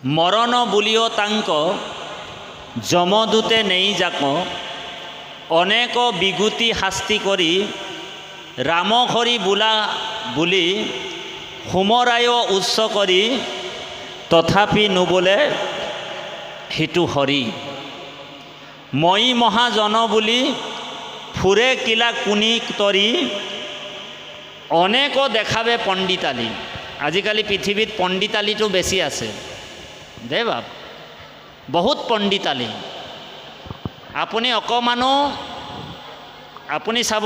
ମରଣ ବୁଲିଓ ତାଙ୍କ ଯମଦୂତେ ନେଇଯାକ ଅନେକ ବିଗୁତି ହାସ୍ତି କରି ରାମ ହରି ବୁଲା বুলি হোমৰায় উৎস কৰি তথাপি নুবোলে সিটো হৰি মই মহাজন বুলি ফুৰে কিলা কুনি তৰি অনেক দেখাবে পণ্ডিতালি আজিকালি পৃথিৱীত পণ্ডিতালিটো বেছি আছে দেই বাপ, বহুত পণ্ডিতালি। আপুনি অকণমানো আপুনি চাব,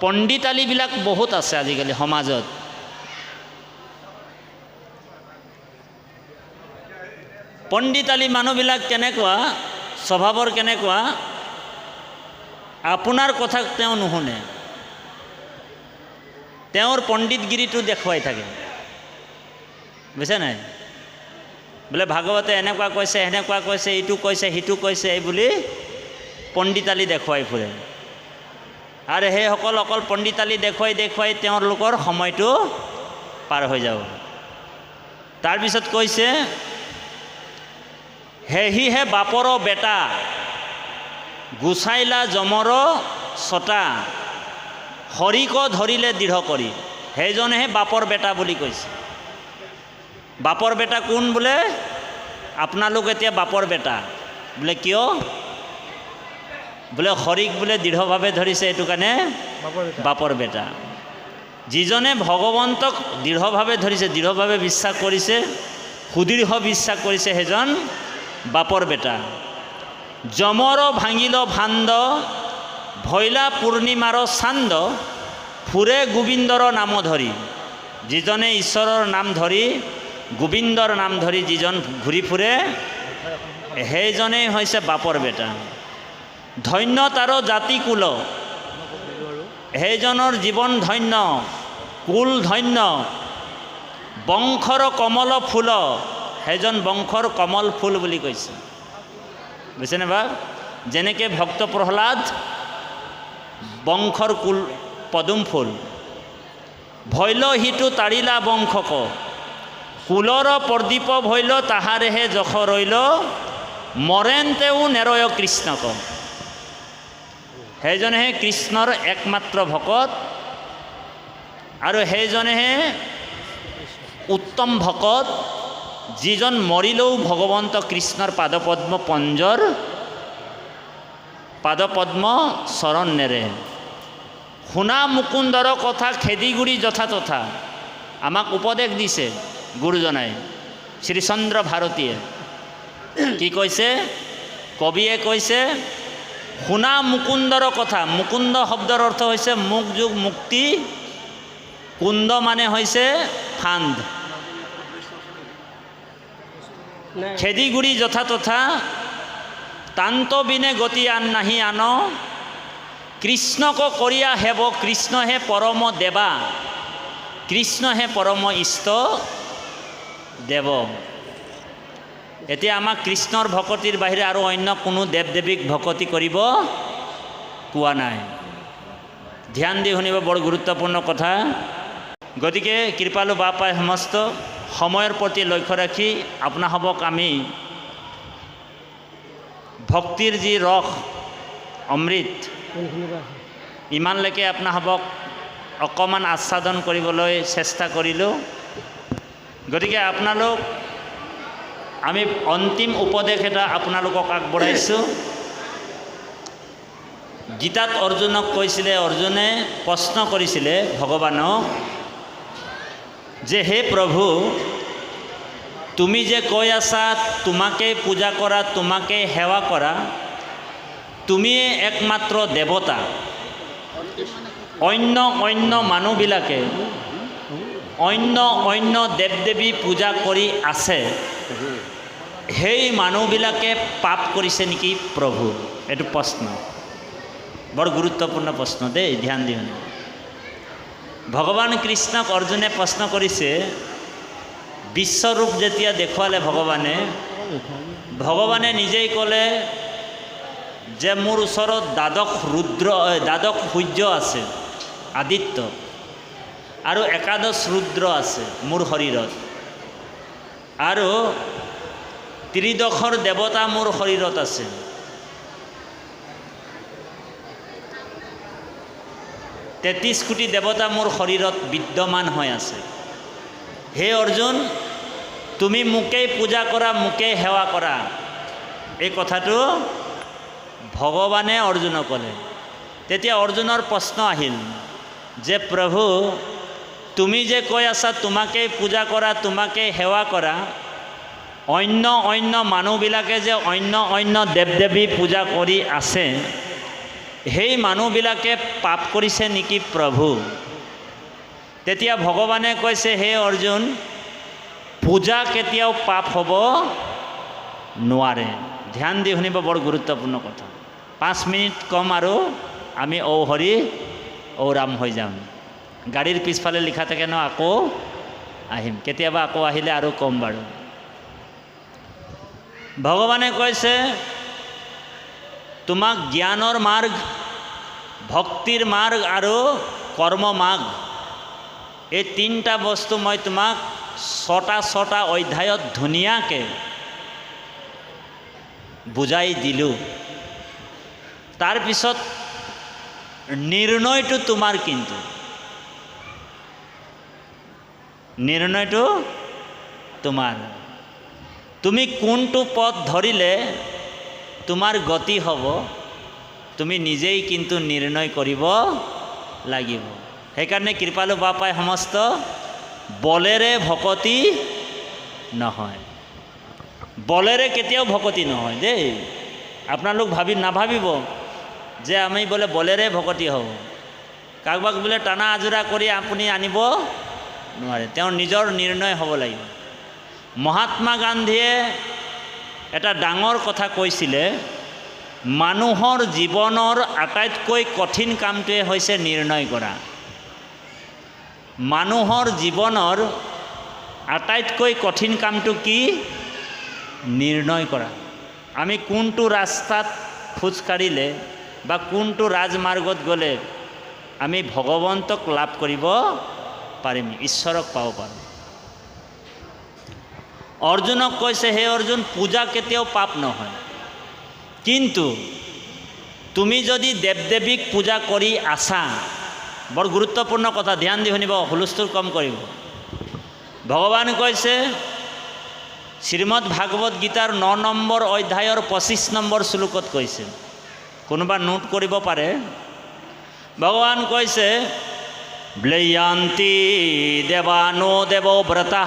পণ্ডিতালিবিলাক বহুত আছে আজিকালি সমাজত। পণ্ডিতালি মানুহবিলাক কেনেকুৱা, স্বভাৱৰ কেনেকুৱা, আপোনাৰ কথা তেওঁ নুশুনে। তেওঁৰ পণ্ডিতগিৰিটো দেখুৱাই থাকে। বুজিছে নাই? বোলে, ভাগৱতে এনেকুৱা কৈছে, সেনেকুৱা কৈছে, ইটো কৈছে, সিটো কৈছে এই বুলি পণ্ডিতালি দেখুৱাই ফুৰে। আৰু সেইসকল অকল পণ্ডিতালি দেখুৱাই দেখুৱাই তেওঁলোকৰ সময়টো পাৰ হৈ যাব। তাৰপিছত কৈছে হেহিহে বাপৰ বেটা, গুচাইলা জমৰ ছটা হৰিক ধৰিলে দৃঢ় কৰি। সেইজনেহে বাপৰ বেটা বুলি কৈছে। বাপৰ বেটা কোন বোলে? আপোনালোক এতিয়া বাপৰ বেটা। বোলে কিয়? বোলে হৰিক বোলে দৃঢ়ভাৱে ধৰিছে এইটো কাৰণে বাপৰ বেটা। যিজনে ভগৱন্তক দৃঢ়ভাৱে ধৰিছে দৃঢ়ভাৱে বিশ্বাস কৰিছে সুদৃঢ় বিশ্বাস কৰিছে সেইজন বাপৰ বেটা। যমৰ ভাঙিল ভাণ্ড ভৈলা পূৰ্ণিমাৰ চান্দ ফুৰে গোবিন্দৰ নাম ধৰি। যিজনে ঈশ্বৰৰ নাম ধৰি গোবিন্দৰ নাম ধৰি যিজন ঘূৰি ফুৰে, সেইজনেই হৈছে বাপৰ বেটা। ধন্য তাৰ জাতি কুল। সেইজনৰ জীৱন ধন্য, কুল ধন্য। বংশৰ কমল ফুল, সেইজন বংশৰ কমল ফুল বুলি কৈছে। বুজিছেনে বা? যেনেকৈ ভক্ত প্ৰহ্লাদ, বংশৰ কুল, পদুম ফুল। ভৈল সিটো তাৰিলা বংশক। কুলৰ প্ৰদীপ ভৈল তাহাৰেহে যশ ৰৈল মৰেন্তেও নেৰয় কৃষ্ণক। সেইজনেহে কৃষ্ণৰ একমাত্ৰ ভকত আৰু সেইজনেহে উত্তম ভকত, যিজন মৰিলেও ভগৱন্ত কৃষ্ণৰ পাদপদ্ম পঞ্জৰ, পাদপদ্ম চৰণ নেৰে। শুনা মুকুন্দৰ কথা, খেদিগুৰি যথা তথা আমাক উপদেশ দিছে। গুৰুজনাই শ্ৰীচন্দ্ৰ ভাৰতীয়ে কি কৈছে কবিয়ে কৈছে শুনা মুকুন্দৰ কথা। মুকুন্দ শব্দৰ অৰ্থ হৈছে মুখ যুগ মুক্তি কুণ্ড মানে হৈছে ফান্দ। খেদিগুৰি যথা তথা, তান্ত বিনে গতি আন নাহি আন। কৃষ্ণক কৰিয়া হেব কৃষ্ণহে পৰম দেৱা কৃষ্ণহে পৰম ইষ্ট। দেৱ এতিয়া আমাক কৃষ্ণৰ ভকতিৰ বাহিৰে আৰু অন্য কোনো দেৱ দেৱীক ভকতি কৰিব কোৱা নাই। ধ্যান দি শুনিব, বৰ গুৰুত্বপূৰ্ণ কথা। গতিকে কৃপালু বাপাই সমস্ত সময়ৰ প্ৰতি লক্ষ্য ৰাখি আপোনাসৱক আমি ভক্তিৰ যি ৰস, অমৃত, ইমানলৈকে আপোনাসৱক অকণমান আস্বাদন কৰিবলৈ চেষ্টা কৰিলোঁ। গতিকে আপোনালোক, আমি অন্তিম উপদেশ এটা আপোনালোকক আগবঢ়াইছোঁ। গীতাত অৰ্জুনক কৈছিলে, অৰ্জুনে প্ৰশ্ন কৰিছিলে ভগৱানক যে, হে প্ৰভু, তুমি যে কৈ আছা, তোমাকেই পূজা কৰা, তোমাকেই সেৱা কৰা, তুমিয়ে একমাত্ৰ দেৱতা। অন্য অন্য মানুহবিলাকে অন্য অন্য দেৱ দেৱী পূজা কৰি আছে। সেই মানুহবিলাকে পাপ কৰিছে নেকি প্ৰভু? এইটো প্ৰশ্ন। বৰ গুৰুত্বপূৰ্ণ প্ৰশ্ন দেই, ধ্যান দি শুনিব ভগৱান কৃষ্ণক অৰ্জুনে প্ৰশ্ন কৰিছে, বিশ্বৰূপ যেতিয়া দেখুৱালে ভগৱানে ভগৱানে নিজেই ক'লে যে মোৰ ওচৰত দ্বাদশ ৰুদ্ৰ দ্বাদশ সূৰ্য আছে, আদিত্য। আৰু একাদশ ৰুদ্ৰ আছে মোৰ শৰীৰত আৰু ত্ৰিদশৰ দেৱতা মোৰ শৰীৰত আছে। তেত্ৰিছ কোটি দেৱতা মোৰ শৰীৰত বিদ্যমান হৈ আছে। হে অৰ্জুন, তুমি মোকেই পূজা কৰা, মোকেই সেৱা কৰা। এই কথাটো ভগৱানে অৰ্জুনক ক'লে। তেতিয়া অৰ্জুনৰ প্ৰশ্ন আহিল যে, প্ৰভু তুমি যে কৈ আছা তোমাকেই পূজা কৰা তোমাকেই সেৱা কৰা, অন্য অন্য মানুহবিলাকে যে অন্য অন্য দেৱ দেৱী পূজা কৰি আছে, সেই মানুহবিলাকে পাপ কৰিছে নেকি প্ৰভু? তেতিয়া ভগৱানে কৈছে, হে অৰ্জুন, পূজা কেতিয়াও পাপ হ'ব নোৱাৰে। ধ্যান দি শুনিব বৰ গুৰুত্বপূৰ্ণ কথা। পাঁচ মিনিট কম আৰু আমি ঔ হৰি ঔ ৰাম হৈ যাম। গাড়ীৰ পিছফালে লিখা থাকে ন, আকৌ আহিম। কেতিয়াবা আকৌ আহিলে আৰু কম বাৰু। ভগৱানে কৈছে, তোমাক জ্ঞানৰ মাৰ্গ, ভক্তিৰ মাৰ্গ আৰু কৰ্ম মাৰ্গ, এই তিনিটা বস্তু মই তোমাক ছটা ছটা অধ্যায়ত ধুনীয়াকৈ বুজাই দিলোঁ। তাৰপিছত নিৰ্ণয়টো তোমাৰ কিন্তু। নিৰ্ণয়টো তোমাৰ তুমি কোনটো পথ ধৰিলে তোমাৰ গতি হ'ব, তুমি নিজেই কিন্তু নিৰ্ণয় কৰিব লাগিব। সেইকাৰণে কৃপালু বাপাই সমস্ত বলেৰে ভকতি নহয়। বলেৰে কেতিয়াও ভকতি নহয় দেই। আপোনালোক ভাবি নাভাবিব যে আমি বোলে বলেৰে ভকতি হ'ব কাৰোবাক বোলে টানা আজোৰা কৰি আপুনি আনিব নোৱাৰে। তেওঁৰ নিজৰ নিৰ্ণয় হ'ব লাগিব। মহাত্মা গান্ধীয়ে এটা ডাঙৰ কথা কৈছিলে, মানুহৰ জীৱনৰ আটাইতকৈ কঠিন কামটোৱে হৈছে নিৰ্ণয় কৰা। মানুহৰ জীৱনৰ আটাইতকৈ কঠিন কামটো কি? নিৰ্ণয় কৰা। আমি কোনটো ৰাস্তাত খোজ কাঢ়িলে বা কোনটো ৰাজমাৰ্গত গ'লে আমি ভগৱন্তক লাভ কৰিব পাৰিম ঈশ্বৰক পাব পাৰোঁ অৰ্জুনক কৈছে, হে অৰ্জুন পূজা কেতিয়াও পাপ নহয়। কিন্তু তুমি যদি দেৱ দেৱীক পূজা কৰি আছা, বৰ গুৰুত্বপূৰ্ণ কথা, ধ্যান দি শুনিব হুলস্থুল কম কৰিব। ভগৱান কৈছে, শ্ৰীমদ ভাগৱত গীতাৰ ন নম্বৰ অধ্যায়ৰ পঁচিছ নম্বৰ শ্লোকত কৈছে, কোনোবা নোট কৰিব পাৰে। ভগৱান কৈছে ব্লেয়ান্তি দেৱানো দেৱ ব্ৰতা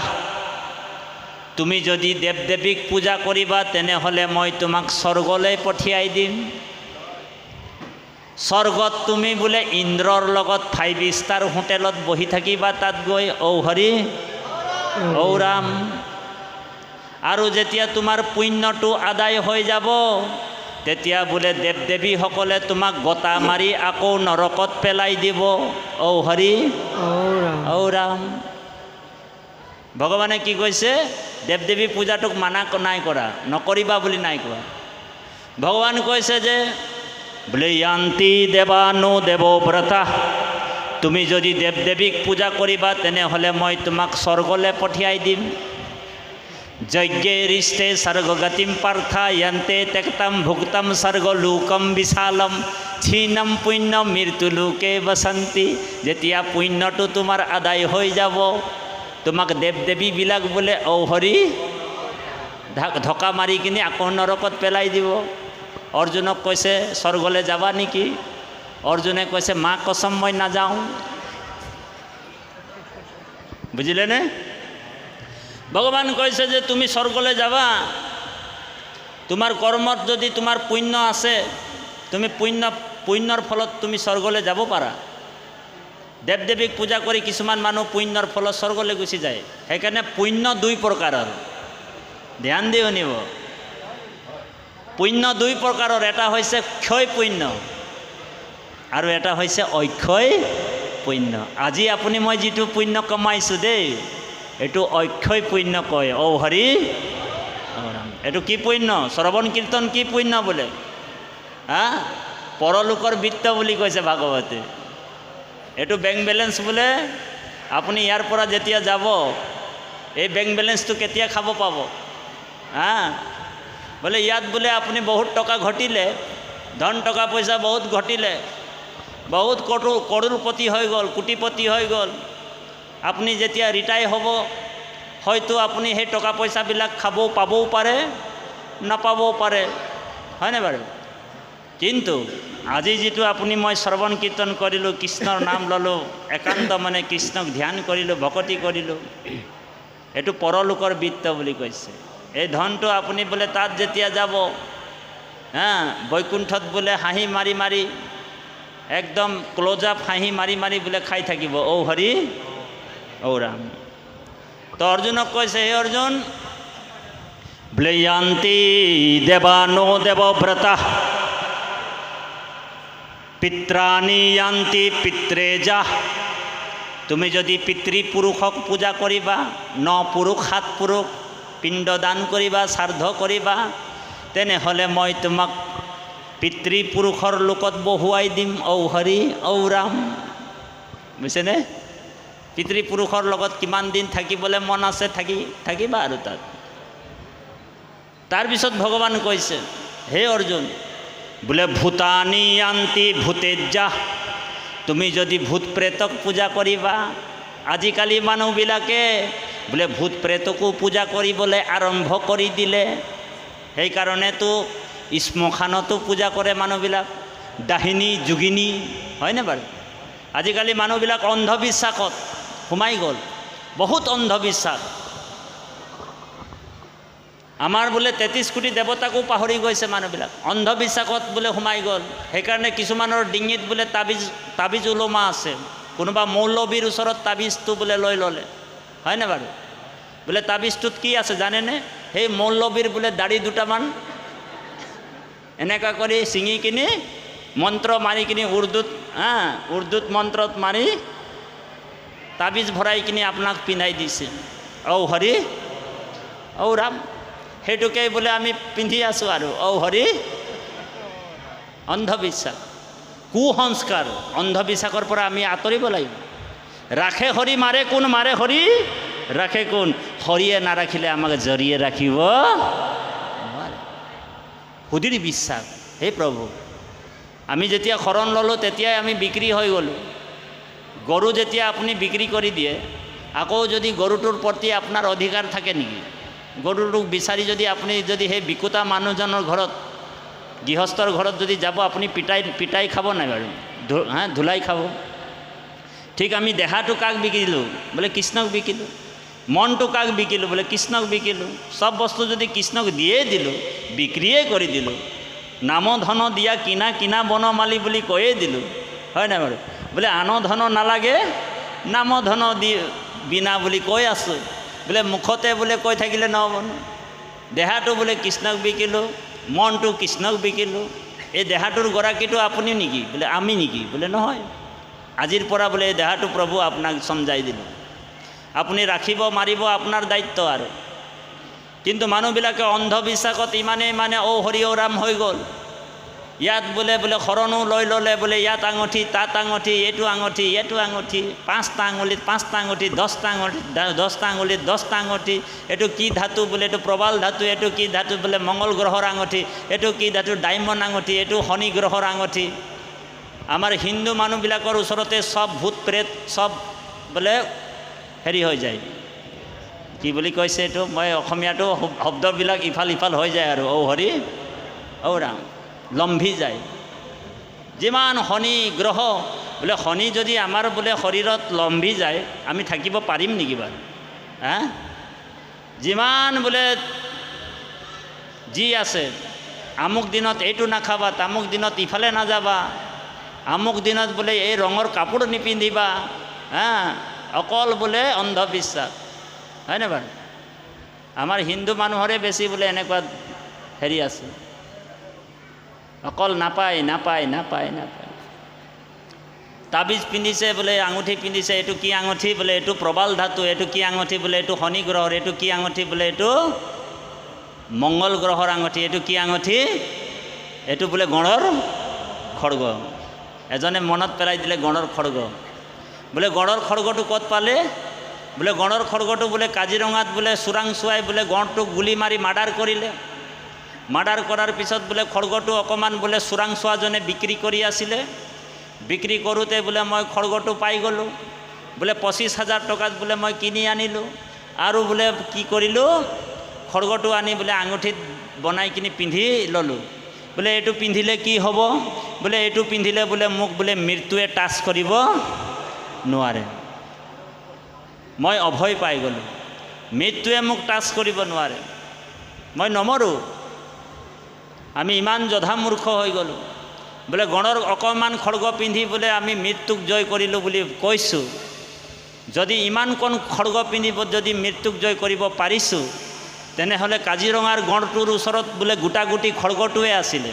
তুমি যদি দেৱ দেৱীক পূজা কৰিবা তেনেহ'লে মই তোমাক স্বৰ্গলৈ পঠিয়াই দিম। স্বৰ্গত তুমি বোলে ইন্দ্ৰৰ লগত ফাইভ ষ্টাৰ হোটেলত বহি থাকিবা, তাত গৈ ঔ হৰি, ঔ ৰাম। আৰু যেতিয়া তোমাৰ পুণ্যটো আদায় হৈ যাব তেতিয়া বোলে দেৱ দেৱীসকলে তোমাক গতা মাৰি আকৌ নৰকত পেলাই দিব। ঔ হৰি, ঔ ৰাম। ভগৱানে কি কৈছে? দেৱ দেৱী পূজাটোক মানা নাই কৰা, নকৰিবা বুলি নাই কোৱা। ভগৱান কৈছে যে, বোলে য়ান্তি দেৱানো দেৱ ব্ৰতা তুমি যদি দেৱ দেৱীক পূজা কৰিবা তেনেহ'লে মই তোমাক স্বৰ্গলৈ পঠিয়াই দিম। যজ্ঞে ৰিষ্টে স্বৰ্গগতিম পাৰ্থা য়ন্তে তেক্তম ভুক্তম স্বৰ্গলোকম বিশালম। ক্ষীণম পুণ্য মৃত্যুলোকে বসন্তি। যেতিয়া পুণ্যটো তোমাৰ আদায় হৈ যাব, তোমাক দেৱ দেৱীবিলাক বোলে ঔহৰি ঢকা মাৰি কিনি আকৌ নৰকত পেলাই দিব। অৰ্জুনক কৈছে, স্বৰ্গলৈ যাবা নেকি? অৰ্জুনে কৈছে, মা, কচম মই নাযাওঁ। বুজিলেনে? ভগৱান কৈছে যে তুমি স্বৰ্গলৈ যাবা। তোমাৰ কৰ্মত যদি তোমাৰ পুণ্য আছে, তুমি পুণ্য, পুণ্যৰ ফলত তুমি স্বৰ্গলৈ যাব পাৰা। দেৱীক পূজা কৰি কিছুমান মানুহ পুণ্যৰ ফলত স্বৰ্গলৈ গুচি যায়। সেইকাৰণে পুণ্য দুই প্ৰকাৰৰ। ধ্যান দি শুনিব পুণ্য দুই প্ৰকাৰৰ, এটা হৈছে ক্ষয় পুণ্য আৰু এটা হৈছে অক্ষয় পুণ্য। আজি আপুনি মই যিটো পুণ্য কমাইছোঁ দেই এইটো অক্ষয় পুণ্য কয়। ঔ হৰি এইটো কি পুণ্য? শ্ৰৱণ কীৰ্তন কি পুণ্য বোলে? হা? পৰলোকৰ বৃত্ত বুলি কৈছে ভাগৱতে। এইটো বেংক বেলেঞ্চ বোলে, আপুনি ইয়াৰ পৰা যেতিয়া যাব, এই বেংক বেলেঞ্চটো কেতিয়া খাব পাব? হা? বোলে ইয়াত বোলে আপুনি বহুত টকা ঘটিলে, ধন টকা পইচা বহুত ঘটিলে, বহুত কটো কৰোড়পতি হৈ গ'ল, কোটিপতি হৈ গ'ল। আপুনি যেতিয়া ৰিটায়াৰ হ'ব, হয়তো আপুনি সেই টকা পইচাবিলাক খাবও পাবও পাৰে, নাপাবও পাৰে। হয়নে বাৰু? কিন্তু আজি যিটো আপুনি মই শ্ৰৱণ কীৰ্তন কৰিলোঁ, কৃষ্ণৰ নাম ল'লোঁ, একান্ত মানে কৃষ্ণক ধ্যান কৰিলোঁ, ভকতি কৰিলোঁ, এইটো পৰলোকৰ বৃত্ত বুলি কৈছে। এই ধনটো আপুনি বোলে তাত যেতিয়া যাব, হা, বৈকুণ্ঠত বোলে হাঁহি মাৰি মাৰি, একদম ক্ল'জ আপ হাঁহি মাৰি মাৰি বোলে খাই থাকিব। ঔ হৰি ৰাম তো অৰ্জুনক কৈছে হে অৰ্জুন বোলে য়ান্তি দেৱানো দেৱব্ৰতা পিত্ৰাণী য়ান্তি পিত্ৰেজা তুমি যদি পিতৃপুৰুষক পূজা কৰিবা ন পুৰুষ সাত পুৰুষ পিণ্ড দান কৰিবা শ্ৰাদ্ধ কৰিবা তেনেহ'লে মই তোমাক পিতৃপুৰুষৰ লোকত বহুৱাই দিম ঔ হৰি ঔ ৰাম বুজিছেনে? পিতৃপুৰুষৰ লগত কিমান দিন থাকিবলৈ মন আছে, থাকি, থাকিবা আৰু তাত। তাৰপিছত ভগৱান কৈছে, হে অৰ্জুন, বোলে ভূতানী আন্তি ভূতেজা তুমি যদি ভূত প্ৰেতক পূজা কৰিবা, আজিকালি মানুহবিলাকে বোলে ভূত প্ৰেতকো পূজা কৰিবলৈ আৰম্ভ কৰি দিলে। সেইকাৰণেতো শ্মশানতো পূজা কৰে মানুহবিলাক, দাহিনী, যোগিনী, হয়নে বাৰু? আজিকালি মানুহবিলাক অন্ধবিশ্বাসত সোমাই গ'ল। বহুত অন্ধবিশ্বাস। আমাৰ বোলে তেত্ৰিছ কোটি দেৱতাকো পাহৰি গৈছে মানুহবিলাক। অন্ধবিশ্বাসত বোলে সোমাই গ'ল। সেইকাৰণে কিছুমানৰ ডিঙিত বোলে তাবিজ তাবিজ ওলমা আছে। কোনোবা মৌলবীৰ ওচৰত তাবিজটো বোলে লৈ ল'লে। হয়নে বাৰু? বোলে তাবিজটোত কি আছে জানেনে? সেই মৌলবীৰ বোলে দাড়ি দুটামান। এনেকুৱা কৰি ছিঙি কিনি মন্ত্ৰ মাৰি কিনি উৰ্দুত, হা, উৰ্দুত মন্ত্ৰত মাৰি তাবিজ ভৰাই কিনি আপোনাক পিন্ধাই দিছে। ঔ হৰি ঔ ৰাম সেইটোকেই বোলে আমি পিন্ধি আছোঁ আৰু। ঔ হৰি অন্ধবিশ্বাস। কুসংস্কাৰ, অন্ধবিশ্বাসৰ পৰা আমি আঁতৰিব লাগিব। ৰাখে হৰি মাৰে কোন, মাৰে হৰি, ৰাখে কোন? হৰিয়ে নাৰাখিলে আমাক জৰিয়ে ৰাখিব। সুধীৰ বিশ্বাস, হে প্ৰভু। আমি যেতিয়া শৰণ ল'লোঁ, তেতিয়াই আমি বিক্ৰী হৈ গ'লোঁ। গৰু যেতিয়া আপুনি বিক্ৰী কৰি দিয়ে, আকৌ যদি গৰুটোৰ প্ৰতি আপোনাৰ অধিকাৰ থাকে নেকি? গৰুটোক বিচাৰি যদি আপুনি, যদি সেই বিকুতা মানুহজনৰ ঘৰত, গৃহস্থৰ ঘৰত যদি যাব, আপুনি পিটাই পিটাই খাব নাই বাৰু? হা, ধুলাই খাব? ঠিক আমি দেহাটো কাক বিকিলোঁ? বোলে কৃষ্ণক বিকিলোঁ। মনটো কাক বিকিলোঁ? বোলে কৃষ্ণক বিকিলোঁ। চব বস্তু যদি কৃষ্ণক দিয়েই দিলোঁ, বিক্ৰীয়ে কৰি দিলোঁ নাম ধন দিয়া কিনা কিনা বনমালী বুলি কৈয়ে দিলোঁ। হয় নাই বাৰু? বোলে আন ধন নালাগে, নাম ধন দি বিনা বুলি কৈ আছোঁ। বোলে মুখতে বোলে কৈ থাকিলে নহ'ব দেহাটো বোলে কৃষ্ণক বিকিলোঁ, মনটো কৃষ্ণক বিকিলোঁ। এই দেহাটোৰ গৰাকীটো আপুনি নেকি? বোলে আমি নেকি? বোলে নহয়। আজিৰ পৰা বোলে এই দেহাটো প্ৰভু আপোনাক চমজাই দিলোঁ। আপুনি ৰাখিব, মাৰিব আপোনাৰ দায়িত্ব আৰু। কিন্তু মানুহবিলাকে অন্ধবিশ্বাসত ইমানেই মানে ঔ হৰি ঔ ৰাম হৈ গ'ল। ইয়াত বোলে বোলে শৰণো লৈ ল'লে বোলে, ইয়াত আঙঠি, তাত আঙঠি, এইটো আঙঠি এইটো আঙঠি, পাঁচটা আঙুলিত, পাঁচটা আঙঠি, দহটা আঙঠি দহটা আঙুলিত, দহটা আঙঠি, এইটো কি ধাতু বোলে, এইটো প্ৰবাল ধাতু, এইটো কি ধাতু বোলে মংগল গ্ৰহৰ আঙঠি, এইটো কি ধাতু ডায়মণ্ড আঙঠি, এইটো শনি গ্ৰহৰ আঙঠি। আমাৰ হিন্দু মানুহবিলাকৰ ওচৰতে চব ভূত প্ৰেত, চব বোলে হেৰি হৈ যায়। কি বুলি কৈছে এইটো? মই অসমীয়াটো শব্দবিলাক ইফাল ইফাল হৈ যায় আৰু, ঔ হৰি, ঔ ৰাম। লম্ভি যায়। যিমান শনি, গ্ৰহ, বোলে শনি যদি আমাৰ বোলে শৰীৰত লম্ভি যায়, আমি থাকিব পাৰিম নেকি বাৰু? হা? যিমান বোলে যি আছে, আমুক দিনত এইটো নাখাবা, তামুক দিনত ইফালে নাযাবা, আমুক দিনত বোলে এই ৰঙৰ কাপোৰ নিপিন্ধিবা, হা? অকল বোলে অন্ধবিশ্বাস হয়নে বাৰু? আমাৰ হিন্দু মানুহৰে বেছি বোলে এনেকুৱা হেৰি আছে। অকল নাপায় নাপায় নাপায় নাপায়। তাবিজ পিন্ধিছে বোলে, আঙুঠি পিন্ধিছে, এইটো কি আঙুঠি বোলে, এইটো প্ৰবাল ধাতু, এইটো কি আঙুঠি বোলে, এইটো শনি গ্ৰহৰ, এইটো কি আঙুঠি বোলে, এইটো মংগল গ্ৰহৰ আঙুঠি, এইটো কি আঙুঠি? এইটো বোলে গঁড়ৰ খড়গ এজনে মনত পেলাই দিলে গঁড়ৰ খড়গ বোলে গঁড়ৰ খড়গটো ক'ত পালে? বোলে গঁড়ৰ খড়গটো বোলে কাজিৰঙাত বোলে চোৰাংচোৱাই বোলে গঁড়টোক গুলি মাৰি মাৰ্ডাৰ কৰিলে। মাৰ্ডাৰ কৰাৰ পিছত বোলে খড়গটো অকণমান বোলে চোৰাংচোৱাজনে বিক্ৰী কৰি আছিলে। বিক্ৰী কৰোঁতে বোলে মই খড়গটো পাই গ'লোঁ। বোলে পঁচিছ হাজাৰ টকাত বোলে মই কিনি আনিলোঁ। আৰু বোলে কি কৰিলোঁ? খড়গটো আনি বোলে আঙুঠিত বনাই কিনি পিন্ধি ল'লোঁ। বোলে এইটো পিন্ধিলে কি হ'ব? বোলে এইটো পিন্ধিলে বোলে মোক বোলে মৃত্যুৱে টাচ কৰিব নোৱাৰে। মই অভয় পাই গ'লোঁ। মৃত্যুৱে মোক টাচ কৰিব নোৱাৰে। মই নমৰোঁ। আমি ইমান জধামূৰ্খ হৈ গ'লোঁ। বোলে গণৰ অকণমান খড়গ পিন্ধি বোলে আমি মৃত্যুক জয় কৰিলোঁ বুলি কৈছোঁ। যদি ইমান কণ খড়গ পিন্ধিব যদি মৃত্যুক জয় কৰিব পাৰিছোঁ, তেনেহ'লে কাজিৰঙাৰ গঁড়টোৰ ওচৰত বোলে গোটা গুটি খড়গটোৱে আছিলে।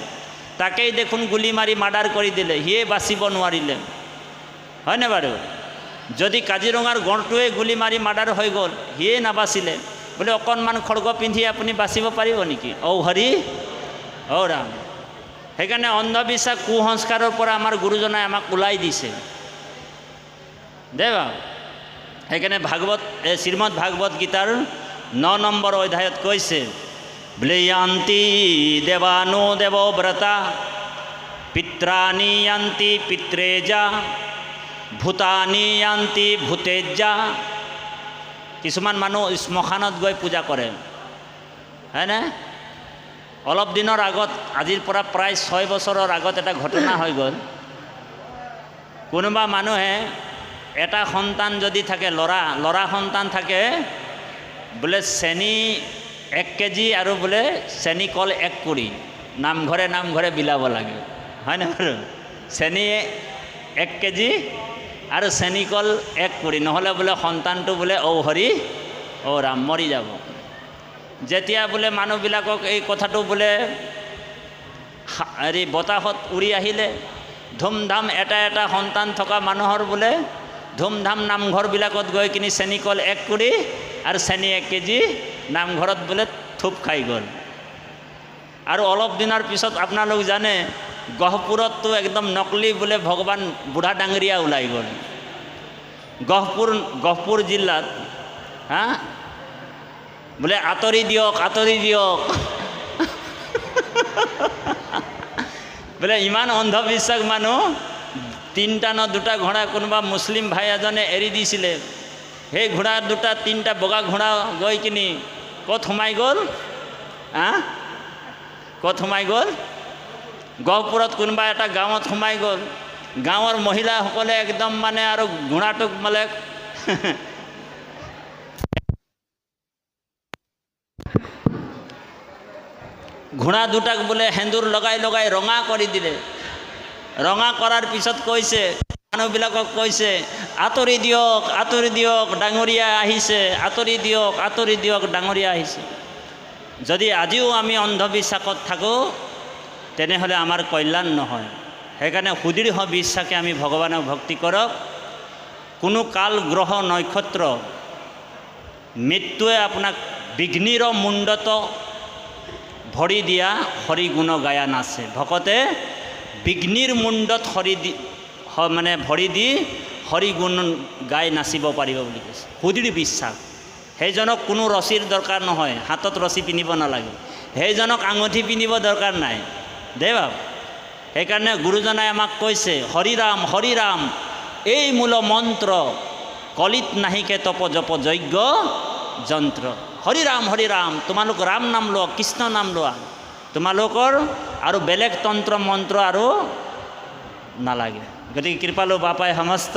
তাকেই দেখোন গুলি মাৰি মাৰ্ডাৰ কৰি দিলে, সিয়ে বাচিব নোৱাৰিলে। হয়নে বাৰু? যদি কাজিৰঙাৰ গঁড়টোৱে গুলি মাৰি মাৰ্ডাৰ হৈ গ'ল, সিয়ে নাবাচিলে। বোলে অকণমান খড়গ পিন্ধি আপুনি বাচিব পাৰিব নেকি? ঔ হৰি! ঔ ৰাম সেইকাৰণে অন্ধবিশ্বাস কুসংস্কাৰৰ পৰা আমাৰ গুৰুজনাই আমাক ওলাই দিছে। দে বাৰু সেইকাৰণে ভাগৱত শ্ৰীমদ ভাগৱত গীতাৰ ন নম্বৰ অধ্যায়ত কৈছে বোলে য়ান্তি দেৱানো দেৱব্ৰতা পিত্ৰাণী য়ান্তি পিত্ৰেজা ভূতানী য়ান্তি ভূতেজা কিছুমান মানুহ শ্মশানত গৈ পূজা কৰে। হয়নে? অলপ দিনৰ আগত, আজিৰ পৰা প্ৰায় ছয় বছৰৰ আগত এটা ঘটনা হৈ গ'ল। কোনোবা মানুহে এটা সন্তান যদি থাকে, ল'ৰা ল'ৰা সন্তান থাকে, বোলে চেনি এক কেজি আৰু বোলে চেনি কল এক কুৰি, নামঘৰে নামঘৰে বিলাব লাগে। হয়নে বাৰু? চেনি এক কেজি আৰু চেনি কল এক কুৰি, নহ'লে বোলে সন্তানটো বোলে ঔ হৰি ঔ ৰাম, মৰি যাব। যেতিয়া বোলে মানুহবিলাকক এই কথাটো বোলে হেৰি বতাহত উৰি আহিলে, ধুমধাম এটা এটা সন্তান থকা মানুহৰ বোলে ধুমধাম নামঘৰবিলাকত গৈ কিনি চেনি কল এক কৰি আৰু চেনি এক কেজি নামঘৰত বোলে থুপ খাই গ'ল। আৰু অলপ দিনৰ পিছত আপোনালোক জানে গহপুৰততো একদম নকলি বোলে ভগৱান বুঢ়া ডাঙৰীয়া ওলাই গ'ল। গহপুৰ গহপুৰ জিলাত, হা? বোলে আঁতৰি দিয়ক আঁতৰি দিয়ক। বোলে, ইমান অন্ধবিশ্বাস মানুহ তিনিটা ন, দুটা ঘোঁৰা কোনোবা মুছলিম ভাই এজনে এৰি দিছিলে। সেই ঘোঁৰা দুটা, তিনিটা বগা ঘোঁৰা গৈ কিনি ক'ত সোমাই গ'ল? হা ক'ত সোমাই গ'ল? গহপুৰত কোনোবা এটা গাঁৱত সোমাই গ'ল। গাঁৱৰ মহিলাসকলে একদম মানে আৰু ঘোঁৰাটোক মানে ঘোঁৰা দুটাক বোলে সেন্দুৰ লগাই লগাই ৰঙা কৰি দিলে। ৰঙা কৰাৰ পিছত কৈছে, মানুহবিলাকক কৈছে, আঁতৰি দিয়ক আঁতৰি দিয়ক, ডাঙৰীয়া আহিছে, আঁতৰি দিয়ক আঁতৰি দিয়ক, ডাঙৰীয়া আহিছে। যদি আজিও আমি অন্ধবিশ্বাসত থাকোঁ, তেনেহ'লে আমাৰ কল্যাণ নহয়। সেইকাৰণে সুদৃঢ় বিশ্বাসে আমি ভগৱানক ভক্তি কৰক। কোনো কাল গ্ৰহ নক্ষত্ৰ মৃত্যুৱে আপোনাক বিঘ্নিৰ মুণ্ডত ভৰি দিয়া হৰি গুণ গায়া নাচে। ভকতে বিঘ্নিৰ মুণ্ডত হৰি দি মানে ভৰি দি হৰি গুণ গাই নাচিব পাৰিব বুলি কৈছে। সুদৃঢ় বিশ্বাস। সেইজনক কোনো ৰছীৰ দৰকাৰ নহয়, হাতত ৰছী পিন্ধিব নালাগে। সেইজনক আঙুঠি পিন্ধিব দৰকাৰ নাই। দে বাপ। সেইকাৰণে গুৰুজনাই আমাক কৈছে হৰিৰাম হৰিৰাম এই মূল মন্ত্ৰ কলিত নাহিকে তপ জপ যজ্ঞ যন্ত্ৰ। হৰিৰাম হৰিৰাম তোমালোক ৰাম নাম লোৱা কৃষ্ণ নাম লোৱা। তোমালোকৰ আৰু বেলেগ তন্ত্ৰ মন্ত্ৰ আৰু নালাগে। গতিকে কৃপালু বাপাই সমস্ত।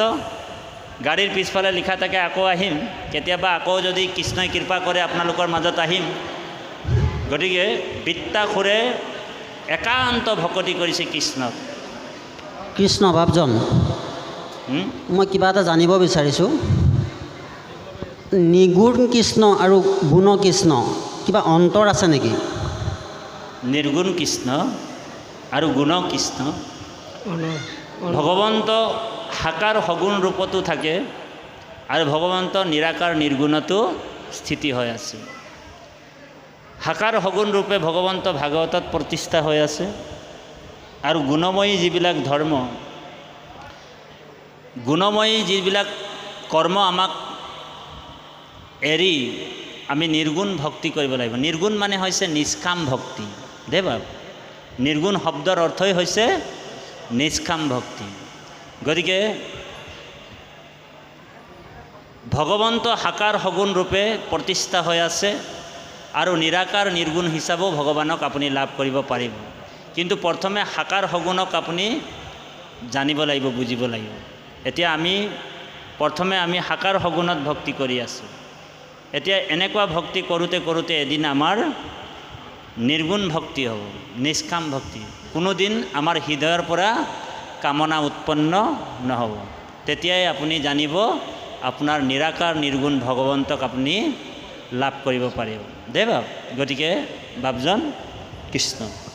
গাড়ীৰ পিছফালে লিখা থাকে আকৌ আহিম। কেতিয়াবা আকৌ যদি কৃষ্ণই কৃপা কৰে আপোনালোকৰ মাজত আহিম। গতিকে বিত্তাসুৰে একান্ত ভকতি কৰিছে কৃষ্ণক। কৃষ্ণ হুম? মই কিবা এটা জানিব বিচাৰিছোঁ। নিগুণ কৃষ্ণ আৰু গুণ কৃষ্ণ, কিবা অন্তৰ আছে নেকি? নিৰ্গুণ কৃষ্ণ আৰু গুণ কৃষ্ণ। ভগৱন্ত সাকাৰ সগুণ ৰূপতো থাকে আৰু ভগৱন্ত নিৰাকাৰ নিৰ্গুণতো স্থিতি হৈ আছে। সাকাৰ সগুণ ৰূপে ভগৱন্ত ভাগৱতত প্ৰতিষ্ঠা হৈ আছে আৰু গুণময়ী যিবিলাক ধৰ্ম, গুণময়ী যিবিলাক কৰ্ম আমাক এৰি আমি নিৰ্গুণ ভক্তি কৰিব লাগিব। নিৰ্গুণ মানে হৈছে নিষ্কাম ভক্তি। দে বাপ, নিৰ্গুণ শব্দৰ অৰ্থই হৈছে নিষ্কাম ভক্তি। গতিকে ভগৱন্ত সাকাৰ সগুণ ৰূপে প্ৰতিষ্ঠা হৈ আছে আৰু নিৰাকাৰ নিৰ্গুণ হিচাপেও ভগৱানক আপুনি লাভ কৰিব পাৰিব। কিন্তু প্ৰথমে সাকাৰ সগুণক আপুনি জানিব লাগিব, বুজিব লাগিব। এতিয়া আমি, প্ৰথমে আমি সাকাৰ সগুণত ভক্তি কৰি আছোঁ। এতিয়া এনেকুৱা ভক্তি কৰোঁতে কৰোঁতে এদিন আমাৰ নিৰ্গুণ ভক্তি হ'ব, নিষ্কাম ভক্তি। কোনোদিন আমাৰ হৃদয়ৰ পৰা কামনা উৎপন্ন নহ'ব। তেতিয়াই আপুনি জানিব আপোনাৰ নিৰাকাৰ নিৰ্গুণ ভগৱন্তক আপুনি লাভ কৰিব পাৰিব। দে বাপ গতিকে বাপজন কৃষ্ণ।